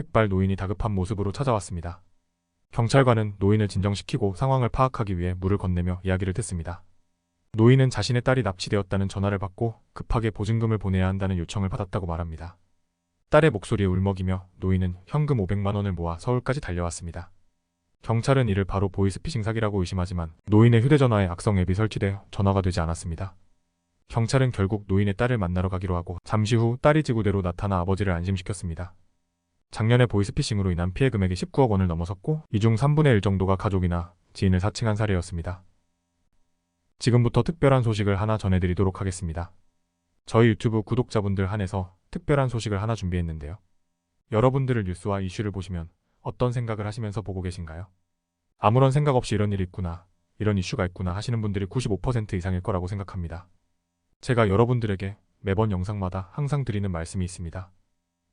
백발 노인이 다급한 모습으로 찾아왔습니다. 경찰관은 노인을 진정시키고 상황을 파악하기 위해 물을 건네며 이야기를 듣습니다. 노인은 자신의 딸이 납치되었다는 전화를 받고 급하게 보증금을 보내야 한다는 요청을 받았다고 말합니다. 딸의 목소리에 울먹이며 노인은 현금 500만 원을 모아 서울까지 달려왔습니다. 경찰은 이를 바로 보이스피싱 사기라고 의심하지만 노인의 휴대전화에 악성 앱이 설치돼 전화가 되지 않았습니다. 경찰은 결국 노인의 딸을 만나러 가기로 하고 잠시 후 딸이 지구대로 나타나 아버지를 안심시켰습니다. 작년에 보이스피싱으로 인한 피해 금액이 19억 원을 넘어섰고 이 중 3분의 1 정도가 가족이나 지인을 사칭한 사례였습니다. 지금부터 특별한 소식을 하나 전해드리도록 하겠습니다. 저희 유튜브 구독자분들 한해서 특별한 소식을 하나 준비했는데요. 여러분들을 뉴스와 이슈를 보시면 어떤 생각을 하시면서 보고 계신가요? 아무런 생각 없이 이런 일이 있구나, 이런 이슈가 있구나 하시는 분들이 95% 이상일 거라고 생각합니다. 제가 여러분들에게 매번 영상마다 항상 드리는 말씀이 있습니다.